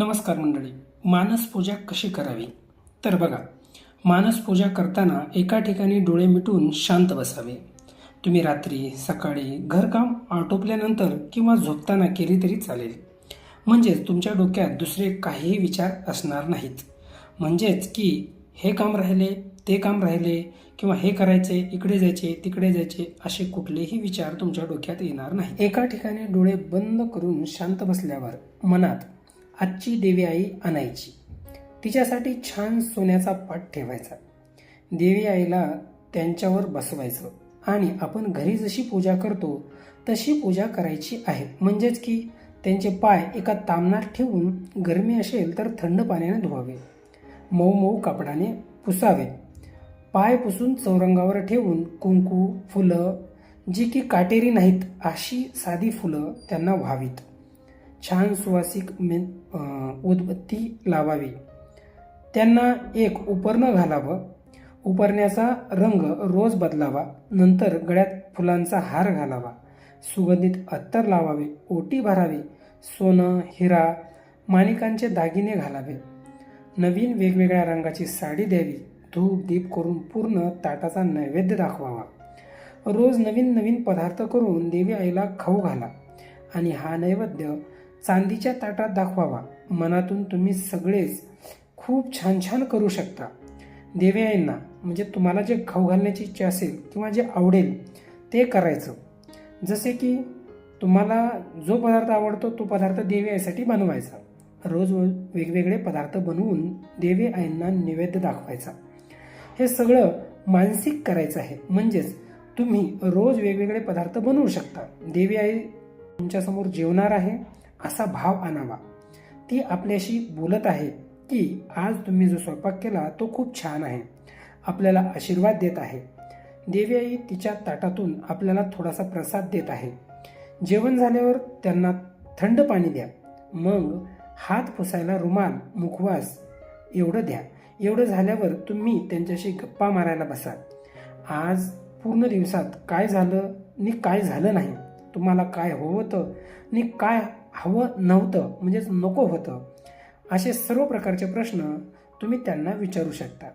नमस्कार मंडळी मानस पूजा कशी करावी? तर बघा मानस पूजा करताना एका ठिकाणी डोळे मिटून शांत बसावे. तुम्ही रात्री सकाळी घरकाम आटोपल्यानंतर किंवा झोपताना केली तरी चालेल. म्हणजेच तुमच्या डोक्यात दुसरे काहीही विचार असणार नाहीत. म्हणजेच की हे काम राहिले ते काम राहिले किंवा हे करायचे इकडे जायचे तिकडे जायचे असे कुठलेही विचार तुमच्या डोक्यात येणार नाही. एका ठिकाणी डोळे बंद करून शांत बसल्यावर मनात आजची देवी आई आणायची. तिच्यासाठी छान सोन्याचा पाट ठेवायचा. देवी आईला त्यांच्यावर बसवायचं. आणि आपण घरी जशी पूजा करतो तशी पूजा करायची आहे. म्हणजेच की त्यांचे पाय एका तामणात ठेवून गरमी असेल तर थंड पाण्याने धुवावे. मऊ मऊ कापडाने पुसावे. पाय पुसून चौरंगावर ठेवून कुंकू फुलं जी की काटेरी नाहीत अशी साधी फुलं त्यांना व्हावीत. छान सुवासिक मे उदबत्ती लावावी. त्यांना एक उपरणं घालावं. उपरण्याचा रंग रोज बदलावा. नंतर गळ्यात फुलांचा हार घालावा. सुगंधित अत्तर लावावे. ओटी भरावी. सोनं हिरा माणिकांचे दागिने घालावे. नवीन वेगवेगळ्या रंगाची साडी द्यावी. धूप दीप करून पूर्ण ताटाचा नैवेद्य दाखवावा. रोज नवीन नवीन पदार्थ करून देवी आईला खाऊ घाला. आणि हा नैवेद्य चांदीच्या ताटात दाखवावा. मनातून तुम्ही सगळेच खूप छान छान करू शकता. देवी आईंना म्हणजे तुम्हाला जे खाऊ घालण्याची इच्छा असेल किंवा जे आवडेल ते करायचं. जसे की तुम्हाला जो पदार्थ आवडतो तो पदार्थ देवी आईसाठी बनवायचा. रोज वेगवेगळे पदार्थ बनवून देवी आईंना नैवेद्य दाखवायचा. हे सगळं मानसिक करायचं आहे. म्हणजेच तुम्ही रोज वेगवेगळे पदार्थ बनवू शकता. देवी आई तुमच्यासमोर जेवणार आहे. असा भाव आणावा. ती आपल्याशी बोलत आहे की आज तुम्ही जो स्वयंपाक केला तो खूप छान आहे. आपल्याला आशीर्वाद देत आहे. देवी आई तिच्या ताटातून आपल्याला थोडासा प्रसाद देत आहे. जेवण झाल्यावर त्यांना थंड पाणी द्या. मग हात पुसायला रुमाल मुखवास एवढं द्या. एवढं झाल्यावर तुम्ही त्यांच्याशी गप्पा मारायला बसा. आज पूर्ण दिवसात काय झालं नि काय झालं नाही? तुम्हाला काय होतं नि काय हवं नव्हतं म्हणजेच नको होतं असे सर्व प्रकारचे प्रश्न तुम्ही त्यांना विचारू शकता.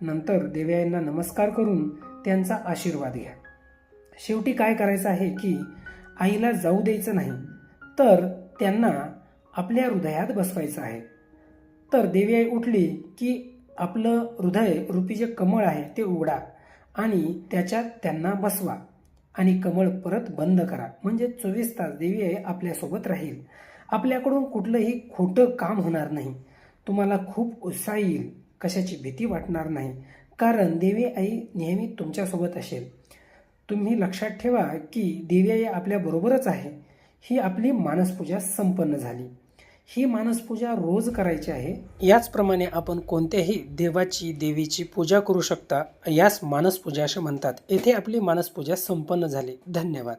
नंतर देव्याईंना नमस्कार करून त्यांचा आशीर्वाद घ्या. शेवटी काय करायचं आहे की आईला जाऊ द्यायचं नाही तर त्यांना आपल्या हृदयात बसवायचं आहे. तर देवी आई उठली की आपलं हृदय रूपी जे कमळ आहे ते उघडा आणि त्याच्यात त्यांना बसवा. आणि कमळ परत बंद करा. म्हणजे चोवीस तास देवी आई आपल्यासोबत राहील. आपल्याकडून कुठलंही खोटं काम होणार नाही. तुम्हाला खूप उत्साह येईल. कशाची भीती वाटणार नाही. कारण देवी आई नेहमी तुमच्यासोबत असेल. तुम्ही लक्षात ठेवा की देवी आई आपल्याबरोबरच आहे. ही आपली मानसपूजा संपन्न झाली. ही मानसपूजा रोज करायची आहे. याचप्रमाणे आपण कोणत्याही देवाची देवीची पूजा करू शकता. यास मानसपूजा असे म्हणतात. येथे आपली मानसपूजा संपन्न झाली. धन्यवाद.